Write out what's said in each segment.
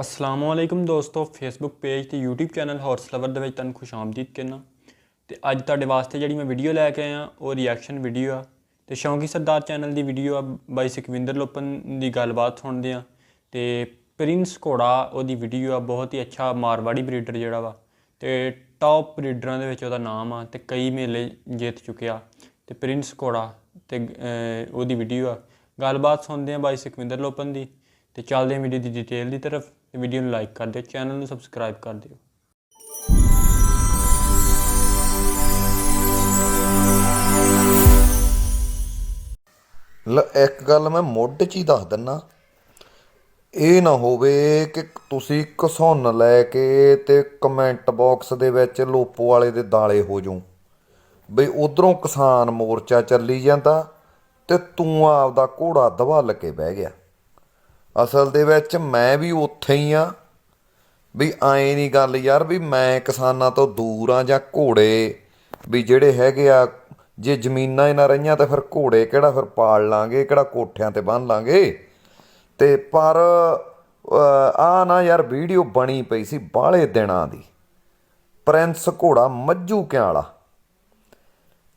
ਅਸਲਾਮ ਵਾਲੇਕੁਮ ਦੋਸਤੋ Facebook page ਤੇ YouTube ਚੈਨਲ ਹਾਰਸ ਲਵਰ ਦੇ ਵਿੱਚ ਤੁਹਾਨੂੰ ਖੁਸ਼ ਆਮਦੀਦ ਕਹਿਣਾ ਤੇ ਅੱਜ ਤੁਹਾਡੇ ਵਾਸਤੇ ਜਿਹੜੀ ਮੈਂ ਵੀਡੀਓ ਲੈ ਕੇ ਆਇਆ, ਉਹ ਰਿਐਕਸ਼ਨ ਵੀਡੀਓ ਆ। ਤੇ ਸ਼ੌਂਕੀ ਸਰਦਾਰ ਚੈਨਲ ਦੀ ਵੀਡੀਓ ਆ, ਬਾਈ ਸੁਖਵਿੰਦਰ ਲੋਪਨ ਦੀ ਗੱਲਬਾਤ ਸੁਣਦੇ ਆ। ਤੇ ਪ੍ਰਿੰਸ ਘੋੜਾ ਉਹਦੀ ਵੀਡੀਓ ਆ, ਬਹੁਤ ਹੀ ਅੱਛਾ ਮਾਰਵਾੜੀ ਬਰੀਡਰ ਜਿਹੜਾ ਵਾ। ਤੇ ਟੌਪ ਬਰੀਡਰਾਂ ਦੇ ਵਿੱਚ ਉਹਦਾ ਨਾਮ ਆ, ਤੇ ਕਈ ਮੇਲੇ ਜਿੱਤ ਚੁੱਕਿਆ ਤੇ ਪ੍ਰਿੰਸ ਘੋੜਾ ਤੇ ਉਹਦੀ ਵੀਡੀਓ ਆ। ਗੱਲਬਾਤ ਸੁਣਦੇ ਆ ਬਾਈ ਸੁਖਵਿੰਦਰ ਲੋਪਨ ਦੀ। ਤੇ ਚੱਲਦੇ ਹਾਂ ਵੀਡੀਓ ਦੀ ਡਿਟੇਲ ਦੀ ਤਰਫ। ਤੇ ਵੀਡੀਓ ਨੂੰ ਲਾਈਕ ਕਰ ਦਿਓ, ਚੈਨਲ ਨੂੰ ਸਬਸਕ੍ਰਾਈਬ ਕਰ ਦਿਓ। ਲ ਇੱਕ ਗੱਲ ਮੈਂ ਮੁੱਢ 'ਚ ਹੀ ਦੱਸ ਦਿੰਨਾ। ਇਹ ਨਾ ਹੋਵੇ ਕਿ ਤੁਸੀਂ ਘਸੁੰਨ ਲੈ ਕੇ ਤੇ ਕਮੈਂਟ ਬਾਕਸ ਦੇ ਵਿੱਚ ਲੋਪੋ ਵਾਲੇ ਦੇ ਦਾਲੇ ਹੋ ਜਾਓ। ਬਈ ਉਧਰੋਂ ਕਿਸਾਨ ਮੋਰਚਾ ਚੱਲੀ ਜਾਂਦਾ ਤੇ ਤੂੰ ਆਪਦਾ ਘੋੜਾ ਦਵਲ ਕੇ ਬਹਿ ਗਿਆ। ਅਸਲ ਦੇ ਵਿੱਚ ਮੈਂ ਵੀ ਉੱਥੇ ਹੀ ਆ। ਵੀ ਐਂ ਨਹੀਂ ਗੱਲ ਯਾਰ ਵੀ ਮੈਂ ਕਿਸਾਨਾਂ ਤੋਂ ਦੂਰ ਆ ਜਾਂ ਘੋੜੇ, ਵੀ ਜਿਹੜੇ ਹੈਗੇ ਆ, ਜੇ ਜ਼ਮੀਨਾਂ ਹੀ ਨਾ ਰਹੀਆਂ ਤਾਂ ਫਿਰ ਘੋੜੇ ਕਿਹੜਾ ਫਿਰ ਪਾਲ ਲਾਂਗੇ, ਕਿਹੜਾ ਕੋਠਿਆਂ ਤੇ ਬੰਨ ਲਾਂਗੇ। ਤੇ ਪਰ ਆ ਨਾ ਯਾਰ ਵੀਡੀਓ ਬਣੀ ਪਈ ਸੀ ਬਾਹਲੇ ਦਿਨਾਂ ਦੀ। ਪ੍ਰਿੰਸ ਘੋੜਾ ਮੱਝੂ ਕਿਆਂ ਵਾਲਾ?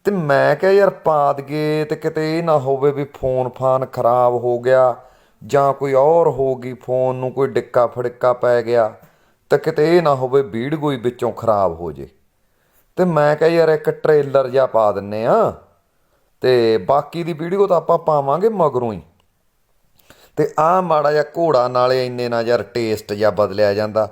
ਤੇ ਮੈਂ ਕਿਹਾ ਯਾਰ ਪਾ ਦਗੇ ਤੇ ਕਿਤੇ ਇਹ ਨਾ ਹੋਵੇ ਵੀ ਫੋਨ ਫਾਨ ਖਰਾਬ ਹੋ ਗਿਆ ਜਾਂ ਕੋਈ ਔਰ ਹੋ ਗਈ ਫੋਨ ਨੂੰ ਕੋਈ ਡਿੱਕਾ ਫੜਿੱਕਾ ਪੈ ਗਿਆ, ਤਾਂ ਕਿਤੇ ਇਹ ਨਾ ਹੋਵੇ ਵੀਡੀਓ ਹੀ ਵਿੱਚੋਂ ਖਰਾਬ ਹੋ ਜੇ। ਤੇ ਮੈਂ ਕਿਹਾ ਯਾਰ ਇੱਕ ਟ੍ਰੇਲਰ ਜਿਹਾ ਪਾ ਦਿੰਨੇ ਆ, ਤੇ ਬਾਕੀ ਦੀ ਵੀਡੀਓ ਤਾਂ ਆਪਾਂ ਪਾਵਾਂਗੇ ਮਗਰੋਂ ਹੀ। ਤੇ ਆ ਮਾੜਾ ਜਿਹਾ ਘੋੜਾ ਨਾਲੇ ਇੰਨੇ ਨਾ ਯਾਰ ਟੇਸਟ ਜਿਹਾ ਬਦਲਿਆ ਜਾਂਦਾ।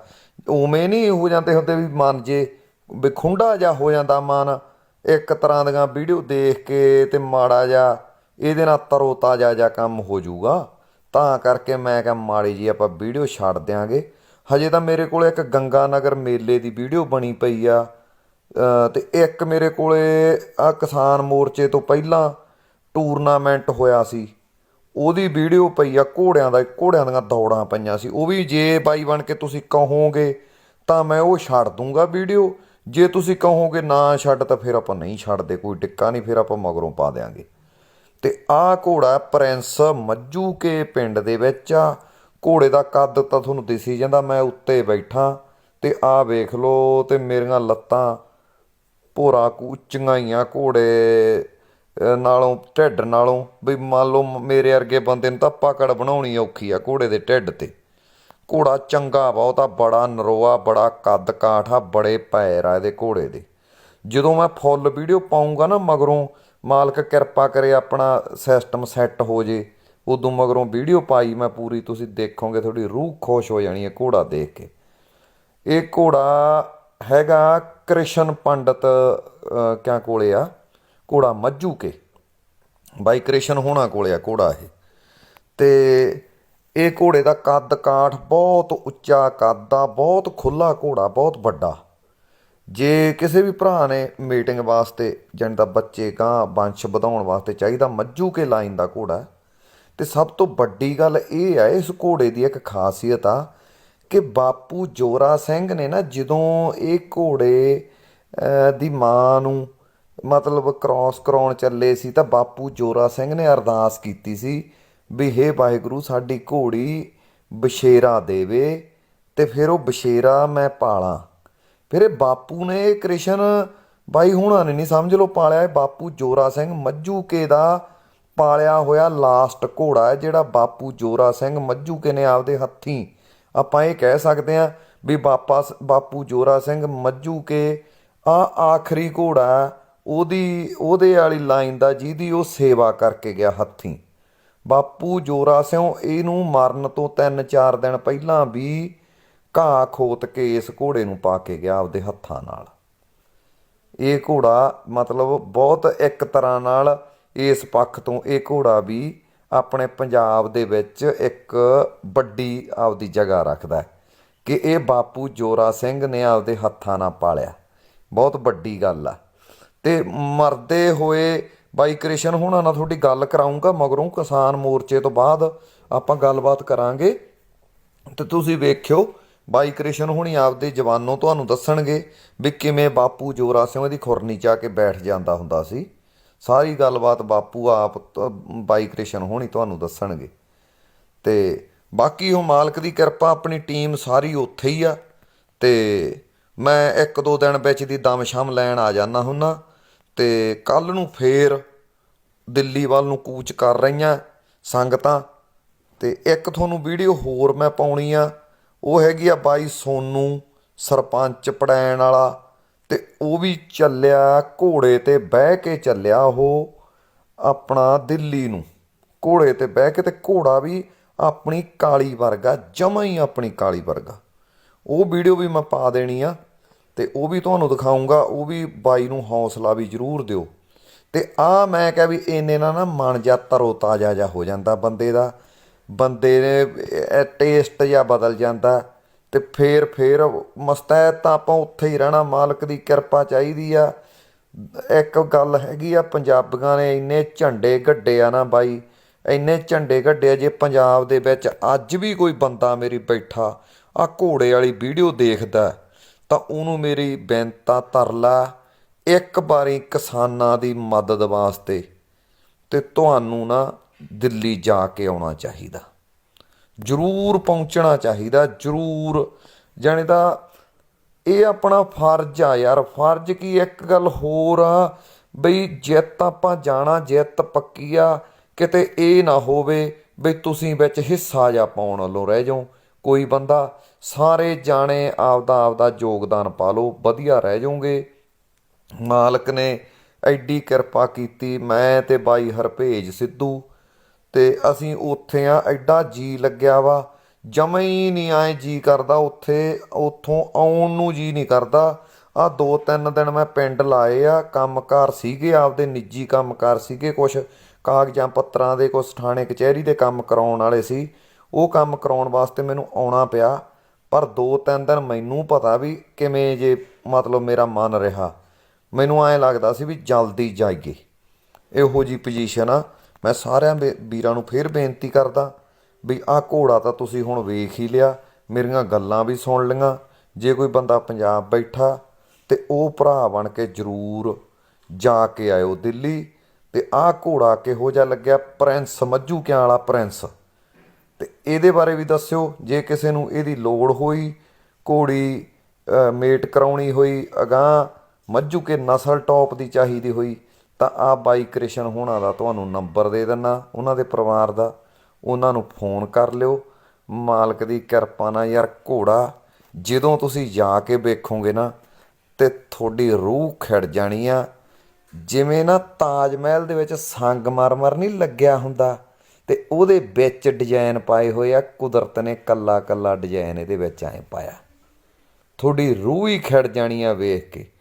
ਉਵੇਂ ਨਹੀਂ ਹੋ ਜਾਂਦੇ ਹੁੰਦੇ ਵੀ ਮਨ ਜੇ ਵੀ ਖੁੰਡਾ ਜਿਹਾ ਹੋ ਜਾਂਦਾ ਮਨ। ਇੱਕ ਤਰ੍ਹਾਂ ਦੀਆਂ ਵੀਡੀਓ ਦੇਖ ਕੇ ਤੇ ਮਾੜਾ ਜਿਹਾ ਇਹਦੇ ਨਾਲ ਤਰੋ ਤਾਜ਼ਾ ਜਿਹਾ ਕੰਮ ਹੋ ਜਾਊਗਾ। ਤਾਂ ਕਰਕੇ ਮੈਂ ਕਿਹਾ ਮਾੜੀ ਜੀ ਆਪਾਂ ਵੀਡੀਓ ਛੱਡ ਦਿਆਂਗੇ। ਹਜੇ ਤਾਂ ਮੇਰੇ ਕੋਲ ਇੱਕ ਗੰਗਾ ਨਗਰ ਮੇਲੇ ਦੀ ਵੀਡੀਓ ਬਣੀ ਪਈ ਆ। ਅ, ਤੇ ਇੱਕ ਮੇਰੇ ਕੋਲੇ ਆ ਕਿਸਾਨ ਮੋਰਚੇ ਤੋਂ ਪਹਿਲਾਂ ਟੂਰਨਾਮੈਂਟ ਹੋਇਆ ਸੀ। ਉਹਦੀ ਵੀਡੀਓ ਪਈ ਆ ਘੋੜਿਆਂ ਦਾ ਘੋੜਿਆਂ ਦੀਆਂ ਦੌੜਾਂ ਪਈਆਂ ਸੀ। ਉਹ ਵੀ ਜੇ ਬਾਈ ਬਣ ਕੇ ਤੁਸੀਂ ਕਹੋਗੇ ਤਾਂ ਮੈਂ ਉਹ ਛੱਡ ਦੂੰਗਾ ਵੀਡੀਓ। ਜੇ ਤੁਸੀਂ ਕਹੋਗੇ ਨਾ ਛੱਡ ਤਾਂ ਫਿਰ ਆਪਾਂ ਨਹੀਂ ਛੱਡਦੇ ਕੋਈ ਟਿੱਕਾ ਨਹੀਂ ਫਿਰ ਆਪਾਂ ਮਗਰੋਂ ਪਾ ਦਿਆਂਗੇ। ਅਤੇ ਆਹ ਘੋੜਾ ਪ੍ਰਿੰਸ ਮੱਝੂ ਕੇ ਪਿੰਡ ਦੇ ਵਿੱਚ ਆ। ਘੋੜੇ ਦਾ ਕੱਦ ਤਾਂ ਤੁਹਾਨੂੰ ਦਿਸੀ ਜਾਂਦਾ, ਮੈਂ ਉੱਤੇ ਬੈਠਾ ਅਤੇ ਆਹ ਵੇਖ ਲਓ ਅਤੇ ਮੇਰੀਆਂ ਲੱਤਾਂ ਭੋਰਾ ਉੱਚੀਆਂ ਹੀ ਆ ਘੋੜੇ ਨਾਲੋਂ, ਢਿੱਡ ਨਾਲੋਂ। ਵੀ ਮੰਨ ਲਓ ਮ- ਮੇਰੇ ਵਰਗੇ ਬੰਦੇ ਨੂੰ ਤਾਂ ਪਕੜ ਬਣਾਉਣੀ ਔਖੀ ਆ ਘੋੜੇ ਦੇ ਢਿੱਡ ਤੇ। ਘੋੜਾ ਚੰਗਾ ਬਹੁਤ ਆ ਬੜਾ ਨਰੋਆ, ਬੜਾ ਕੱਦ ਕਾਠ ਆ, ਬੜੇ ਪੈਰ ਆ ਇਹਦੇ ਘੋੜੇ ਦੇ। ਜਦੋਂ ਮੈਂ ਫੁੱਲ ਵੀਡੀਓ ਪਾਉਂਗਾ ਨਾ ਮਗਰੋਂ ਮਾਲਕ ਕਿਰਪਾ ਕਰੇ ਆਪਣਾ ਸਿਸਟਮ ਸੈੱਟ ਹੋ ਜੇ। ਉਦੋਂ ਮਗਰੋਂ ਵੀਡੀਓ ਪਾਈ ਮੈਂ ਪੂਰੀ, ਤੁਸੀਂ ਦੇਖੋਗੇ ਤੁਹਾਡੀ ਰੂਹ ਖੁਸ਼ ਹੋ ਜਾਣੀ ਹੈ ਘੋੜਾ ਦੇਖ ਕੇ। ਇਹ ਘੋੜਾ ਹੈਗਾ ਕ੍ਰਿਸ਼ਨ ਪੰਡਤ ਕਿਆ ਕੋਲੇ ਆ? ਘੋੜਾ ਮੱਜੂ ਕੇ। ਬਾਈ ਕ੍ਰਿਸ਼ਨ ਹੋਣਾ ਕੋਲੇ ਆ ਘੋੜਾ ਇਹ। ਤੇ ਇਹ ਘੋੜੇ ਦਾ ਕੱਦ ਕਾਠ ਬਹੁਤ ਉੱਚਾ, ਕੱਦ ਆ ਬਹੁਤ ਖੁੱਲਾ ਘੋੜਾ, ਬਹੁਤ ਵੱਡਾ। ਜੇ ਕਿਸੇ ਵੀ ਭਰਾ ਨੇ ਮੀਟਿੰਗ ਵਾਸਤੇ ਜਾਣੀ ਤਾਂ ਬੱਚੇ ਗਾਂ ਵੰਸ਼ ਵਧਾਉਣ ਵਾਸਤੇ ਚਾਹੀਦਾ, ਮੱਝੂ ਕੇ ਲਾਈਨ ਦਾ ਘੋੜਾ ਹੈ। ਤੇ ਸਭ ਤੋਂ ਵੱਡੀ ਗੱਲ ਇਹ ਆ, ਇਸ ਘੋੜੇ ਦੀ ਇੱਕ ਖਾਸੀਅਤ ਆ ਕਿ ਬਾਪੂ ਜੋਰਾ ਸਿੰਘ ਨੇ ਨਾ ਜਦੋਂ ਇਹ ਘੋੜੇ ਦੀ ਮਾਂ ਨੂੰ ਮਤਲਬ ਕ੍ਰਾਸ ਕਰਾਉਣ ਚੱਲੇ ਸੀ ਤਾਂ ਬਾਪੂ ਜੋਰਾ ਸਿੰਘ ਨੇ ਅਰਦਾਸ ਕੀਤੀ ਸੀ ਵੀ ਹੇ ਵਾਹਿਗੁਰੂ, ਸਾਡੀ ਘੋੜੀ ਬਸ਼ੇਰਾ ਦੇਵੇ ਤੇ ਫਿਰ ਉਹ ਬਸ਼ੇਰਾ ਮੈਂ ਪਾਲਾਂ ਫਿਰ ਇਹ ਬਾਪੂ ਨੇ ਕ੍ਰਿਸ਼ਨ, ਬਾਈ ਹੁਣਾਂ ਨੇ ਨਹੀਂ ਸਮਝ ਲਓ ਪਾਲਿਆ ਇਹ ਬਾਪੂ ਜੋਰਾ ਸਿੰਘ ਮੱਜੂਕੇ ਦਾ ਪਾਲਿਆ ਹੋਇਆ ਲਾਸਟ ਘੋੜਾ ਹੈ, ਜਿਹੜਾ ਬਾਪੂ ਜੋਰਾ ਸਿੰਘ ਮੱਜੂਕੇ ਨੇ ਆਪਦੇ ਹੱਥੀਂ। ਆਪਾਂ ਇਹ ਕਹਿ ਸਕਦੇ ਹਾਂ ਵੀ ਬਾਪਾ ਬਾਪੂ ਜੋਰਾ ਸਿੰਘ ਮੱਜੂਕੇ ਆ ਆਖਰੀ ਘੋੜਾ ਉਹਦੀ, ਉਹਦੇ ਵਾਲੀ ਲਾਈਨ ਦਾ ਜਿਹਦੀ ਉਹ ਸੇਵਾ ਕਰਕੇ ਗਿਆ ਹੱਥੀਂ। ਬਾਪੂ ਜੋਰਾ ਸਿੰਘ ਇਹਨੂੰ ਮਰਨ ਤੋਂ 3-4 ਦਿਨ ਪਹਿਲਾਂ ਵੀ ਘਾਹ ਖੋਤ ਕੇ ਇਸ ਘੋੜੇ ਨੂੰ ਪਾ ਕੇ ਗਿਆ ਆਪਦੇ ਹੱਥਾਂ ਨਾਲ। ਇਹ ਘੋੜਾ ਮਤਲਬ ਬਹੁਤ ਇੱਕ ਤਰ੍ਹਾਂ ਨਾਲ ਇਸ ਪੱਖ ਤੋਂ ਇਹ ਘੋੜਾ ਵੀ ਆਪਣੇ ਪੰਜਾਬ ਦੇ ਵਿੱਚ ਇੱਕ ਵੱਡੀ ਆਪਦੀ ਜਗ੍ਹਾ ਰੱਖਦਾ ਹੈ ਕਿ ਇਹ ਬਾਪੂ ਜੋਰਾ ਸਿੰਘ ਨੇ ਆਪਦੇ ਹੱਥਾਂ ਨਾਲ ਪਾਲਿਆ। ਬਹੁਤ ਵੱਡੀ ਗੱਲ ਆ। ਤੇ ਮਰਦੇ ਹੋਏ ਬਾਈ ਕ੍ਰਿਸ਼ਨ ਹੁਣਾਂ ਨਾਲ ਤੁਹਾਡੀ ਗੱਲ ਕਰਾਉਂਗਾ ਮਗਰੋਂ ਕਿਸਾਨ ਮੋਰਚੇ ਤੋਂ ਬਾਅਦ ਆਪਾਂ ਗੱਲਬਾਤ ਕਰਾਂਗੇ। ਤੇ ਤੁਸੀਂ ਵੇਖਿਓ ਬਾਈ ਕ੍ਰਿਸ਼ਨ ਹੁਣੀ ਆਪਦੇ ਜਵਾਨੋਂ ਤੁਹਾਨੂੰ ਦੱਸਣਗੇ ਵੀ ਕਿਵੇਂ ਬਾਪੂ ਜੋਰਾ ਸਿੰਘ ਦੀ ਖੁਰਨੀ ਚਾ ਕੇ ਬੈਠ ਜਾਂਦਾ ਹੁੰਦਾ ਸੀ। ਸਾਰੀ ਗੱਲਬਾਤ ਬਾਪੂ ਆਪ ਤ- ਬਾਈ ਕ੍ਰਿਸ਼ਨ ਹੁਣੀ ਤੁਹਾਨੂੰ ਦੱਸਣਗੇ। ਤੇ ਬਾਕੀ ਉਹ ਮਾਲਕ ਦੀ ਕਿਰਪਾ ਆਪਣੀ ਟੀਮ ਸਾਰੀ ਉੱਥੇ ਹੀ ਆ। ਤੇ ਮੈਂ ਇੱਕ ਦੋ ਦਿਨ ਵਿੱਚ ਦੀ ਦਮ ਸ਼ਮ ਲੈਣ ਆ ਜਾਣਾ ਹੁੰਨਾ। ਤੇ ਕੱਲ ਨੂੰ ਫੇਰ ਦਿੱਲੀ ਵੱਲ ਨੂੰ ਕੂਚ ਕਰ ਰਹੀਆਂ ਸੰਗਤਾਂ। ਤੇ ਇੱਕ ਤੁਹਾਨੂੰ ਵੀਡੀਓ ਹੋਰ ਮੈਂ ਪਾਉਣੀ ਆ। ਉਹ ਹੈਗੀ ਆ ਬਾਈ ਸੋਨੂ, ਸਰਪੰਚ ਪੜੈਣ ਵਾਲਾ ਤੇ ਉਹ ਵੀ ਚੱਲਿਆ ਘੋੜੇ ਤੇ ਬਹਿ ਕੇ ਚੱਲਿਆ ਉਹ ਆਪਣਾ ਦਿੱਲੀ ਨੂੰ। ਘੋੜੇ ਤੇ ਬਹਿ ਕੇ ਤੇ ਘੋੜਾ ਵੀ ਆਪਣੀ ਕਾਲੀ ਵਰਗਾ, ਜਮਾ ਹੀ ਆਪਣੀ ਕਾਲੀ ਵਰਗਾ। ਉਹ ਵੀਡੀਓ ਵੀ ਮੈਂ ਪਾ ਦੇਣੀ ਆ ਤੇ ਉਹ ਵੀ ਤੁਹਾਨੂੰ ਦਿਖਾਉਂਗਾ, ਉਹ ਵੀ ਬਾਈ ਨੂੰ ਹੌਸਲਾ ਵੀ ਜ਼ਰੂਰ ਦਿਓ। ਤੇ ਆ ਮੈਂ ਕਿਹਾ ਵੀ ਇੰਨੇ ਨਾਲ ਨਾ ਮਨ ਜਾ ਤਰੋ ਤਾਜ਼ਾ ਜਾ ਹੋ ਜਾਂਦਾ ਬੰਦੇ ਦਾ। ਬੰਦੇ ਨੇ ਟੇਸਟ ਜਾਂ ਬਦਲ ਜਾਂਦਾ ਤੇ ਫੇਰ ਫੇਰ ਮਸਤੈਦ ਤਾਂ ਆਪਾਂ ਉੱਥੇ ਹੀ ਰਹਿਣਾ, ਮਾਲਕ ਦੀ ਕਿਰਪਾ ਚਾਹੀਦੀ ਆ। ਇੱਕ ਗੱਲ ਹੈਗੀ ਆ, ਪੰਜਾਬੀਆਂ ਨੇ ਇੰਨੇ ਝੰਡੇ ਗੱਡੇ ਆ ਨਾ ਬਾਈ, ਇੰਨੇ ਝੰਡੇ ਗੱਡੇ ਆ, ਜੇ ਪੰਜਾਬ ਦੇ ਵਿੱਚ ਅੱਜ ਵੀ ਕੋਈ ਬੰਦਾ ਮੇਰੀ ਬੈਠਾ ਆ ਘੋੜੇ ਵਾਲੀ ਵੀਡੀਓ ਦੇਖਦਾ, ਤਾਂ ਉਹਨੂੰ ਮੇਰੀ ਬੇਨਤਾ ਤਰਲਾ ਇੱਕ ਵਾਰੀ ਕਿਸਾਨਾਂ ਦੀ ਮਦਦ ਵਾਸਤੇ। ਤੇ ਤੁਹਾਨੂੰ ਨਾ ਦਿੱਲੀ ਜਾ ਕੇ ਆਉਣਾ ਚਾਹੀਦਾ। ਜ਼ਰੂਰ ਪਹੁੰਚਣਾ ਚਾਹੀਦਾ, ਜ਼ਰੂਰ। ਜਾਣੀ ਤਾਂ ਇਹ ਆਪਣਾ ਫਰਜ਼ ਆ ਯਾਰ, ਫਰਜ਼ ਕੀ ਇੱਕ ਗੱਲ ਹੋਰ ਆ, ਬਈ ਜਿੱਤ ਆਪਾਂ ਜਾਣਾ, ਜਿੱਤ ਪੱਕੀ ਆ, ਕਿਤੇ ਇਹ ਨਾ ਹੋਵੇ ਵੀ ਤੁਸੀਂ ਵਿੱਚ ਹਿੱਸਾ ਜਾ ਪਾਉਣ ਵੱਲੋਂ ਰਹਿ ਜਾਓ। ਕੋਈ ਬੰਦਾ, ਸਾਰੇ ਜਾਣੇ ਆਪਦਾ ਆਪਦਾ ਯੋਗਦਾਨ ਪਾ ਲਓ, ਵਧੀਆ ਰਹਿ ਜਾਓਗੇ। ਮਾਲਕ ਨੇ ਐਡੀ ਕਿਰਪਾ ਕੀਤੀ, ਮੈਂ ਤੇ ਬਾਈ ਹਰਪੇਜ ਸਿੱਧੂ ਤੇ ਅਸੀਂ ਉੱਥੇ ਹਾਂ ਐਡਾ ਜੀਅ ਲੱਗਿਆ ਵਾ। ਜਮਾ ਹੀ ਨਹੀਂ ਆਏ ਜੀਅ ਕਰਦਾ ਉੱਥੇ, ਉੱਥੋਂ ਆਉਣ ਨੂੰ ਜੀਅ ਨਹੀਂ ਕਰਦਾ। ਆਹ ਦੋ ਤਿੰਨ ਦਿਨ ਮੈਂ ਪਿੰਡ ਲਾਏ ਆ, ਕੰਮਕਾਰ ਸੀਗੇ, ਆਪਦੇ ਨਿੱਜੀ ਕੰਮਕਾਰ ਸੀਗੇ। ਕੁਛ ਕਾਗਜ਼ਾਂ ਪੱਤਰਾਂ ਦੇ, ਕੁਛ ਥਾਣੇ ਕਚਹਿਰੀ ਦੇ ਕੰਮ ਕਰਾਉਣ ਵਾਲੇ ਸੀ। ਉਹ ਕੰਮ ਕਰਾਉਣ ਵਾਸਤੇ ਮੈਨੂੰ ਆਉਣਾ ਪਿਆ। ਪਰ ਦੋ ਤਿੰਨ ਦਿਨ ਮੈਨੂੰ ਪਤਾ ਵੀ ਕਿਵੇਂ ਜੇ ਮਤਲਬ ਮੇਰਾ ਮਨ ਰਿਹਾ। ਮੈਨੂੰ ਐਂ ਲੱਗਦਾ ਸੀ ਵੀ ਜਲਦੀ ਜਾਈਏ। ਇਹੋ ਜੀ ਪੋਜੀਸ਼ਨ ਆ। ਮੈਂ ਸਾਰਿਆਂ ਬੇ- ਵੀਰਾਂ ਨੂੰ ਫੇਰ ਬੇਨਤੀ ਕਰਦਾ ਵੀ ਆਹ ਘੋੜਾ ਤਾਂ ਤੁਸੀਂ ਹੁਣ ਵੇਖ ਹੀ ਲਿਆ, ਮੇਰੀਆਂ ਗੱਲਾਂ ਵੀ ਸੁਣ ਲਈਆਂ। ਜੇ ਕੋਈ ਬੰਦਾ ਪੰਜਾਬ ਬੈਠਾ ਤੇ ਉਹ ਭਰਾ ਬਣ ਕੇ ਜ਼ਰੂਰ ਜਾ ਕੇ ਆਇਓ ਦਿੱਲੀ ਤੇ ਆਹ ਘੋੜਾ ਕਿਹੋ ਜਿਹਾ ਲੱਗਿਆ, ਪ੍ਰਿੰਸ ਮੱਝੂ ਕਿਆਂ ਵਾਲਾ ਪ੍ਰਿੰਸ? ਤੇ ਇਹਦੇ ਬਾਰੇ ਵੀ ਦੱਸਿਓ, ਜੇ ਕਿਸੇ ਨੂੰ ਇਹਦੀ ਲੋੜ ਹੋਈ, ਘੋੜੀ ਮੇਟ ਕਰਾਉਣੀ ਹੋਈ, ਅਗਾਂਹ ਮੱਝੂ ਕੇ ਨਸਲ ਟੌਪ ਦੀ ਚਾਹੀਦੀ ਹੋਈ ਤਾਂ ਆ ਬਾਈ ਕ੍ਰਿਸ਼ਨ ਹੋਣਾ ਦਾ ਤੁਹਾਨੂੰ ਨੰਬਰ ਦੇ ਦਿੰਨਾ, ਉਹਨਾਂ ਦੇ ਪਰਿਵਾਰ ਦਾ। ਉਹਨਾਂ ਨੂੰ ਫੋਨ ਕਰ ਲਿਓ। ਮਾਲਕ ਦੀ ਕਿਰਪਾ ਨਾਲ ਯਾਰ ਘੋੜਾ, ਜਦੋਂ ਤੁਸੀਂ ਜਾ ਕੇ ਵੇਖੋਗੇ ਨਾ, ਤੇ ਤੁਹਾਡੀ ਰੂਹ ਖਿੜ ਜਾਣੀ ਆ। ਜਿਵੇਂ ਨਾ ਤਾਜ ਮਹਿਲ ਦੇ ਵਿੱਚ ਸੰਗਮਰਮਰ ਨਹੀਂ ਲੱਗਿਆ ਹੁੰਦਾ, ਤੇ ਉਹਦੇ ਵਿੱਚ ਡਿਜ਼ਾਈਨ ਪਾਏ ਹੋਏ ਆ, ਕੁਦਰਤ ਨੇ ਕੱਲਾ ਕੱਲਾ ਡਿਜ਼ਾਈਨ ਇਹਦੇ ਵਿੱਚ ਐ ਪਾਇਆ। ਤੁਹਾਡੀ ਰੂਹ ਹੀ ਖਿੜ ਜਾਣੀ ਆ ਵੇਖ ਕੇ।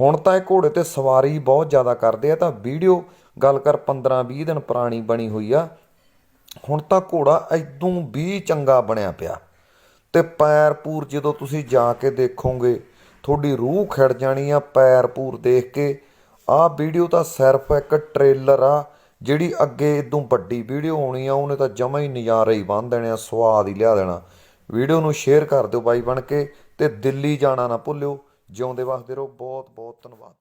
ਹੁਣ ਤਾਂ ਇਹ ਘੋੜੇ ਤੇ ਸਵਾਰੀ ਬਹੁਤ ਜ਼ਿਆਦਾ ਕਰਦੇ ਆ, ਤਾਂ ਵੀਡੀਓ ਗੱਲ ਕਰ 15 20 ਦਿਨ ਪੁਰਾਣੀ ਬਣੀ ਹੋਈ ਆ। ਹੁਣ ਤਾਂ ਘੋੜਾ ਐਦੋਂ ਵੀ ਚੰਗਾ ਬਣਿਆ ਪਿਆ ਤੇ ਪੈਰ ਪੂਰ ਜਦੋਂ ਤੁਸੀਂ ਜਾ ਕੇ ਦੇਖੋਗੇ, ਤੁਹਾਡੀ ਰੂਹ ਖਿੜ ਜਾਣੀ ਆ ਪੈਰ ਪੂਰ ਦੇਖ ਕੇ। ਆਹ ਵੀਡੀਓ ਤਾਂ ਸਿਰਫ ਇੱਕ ਟ੍ਰੇਲਰ ਆ, ਜਿਹੜੀ ਅੱਗੇ ਇਦੋਂ ਵੱਡੀ ਵੀਡੀਓ ਆਉਣੀ ਆ, ਉਹਨੇ ਤਾਂ ਜਮਾ ਹੀ ਨਜ਼ਾਰੇ ਹੀ ਬੰਨ ਦੇਣੇ ਆ, ਸਵਾਦ ਹੀ ਲਿਆ ਦੇਣਾ। ਵੀਡੀਓ ਨੂੰ ਸ਼ੇਅਰ ਕਰ ਦਿਓ ਬਾਈ ਬਣ ਕੇ ਤੇ ਦਿੱਲੀ ਜਾਣਾ ਨਾ ਭੁੱਲਿਓ। ਜਿਉਂਦੇ ਵਸਦੇ ਰਹੋ। ਬਹੁਤ ਬਹੁਤ ਧੰਨਵਾਦ।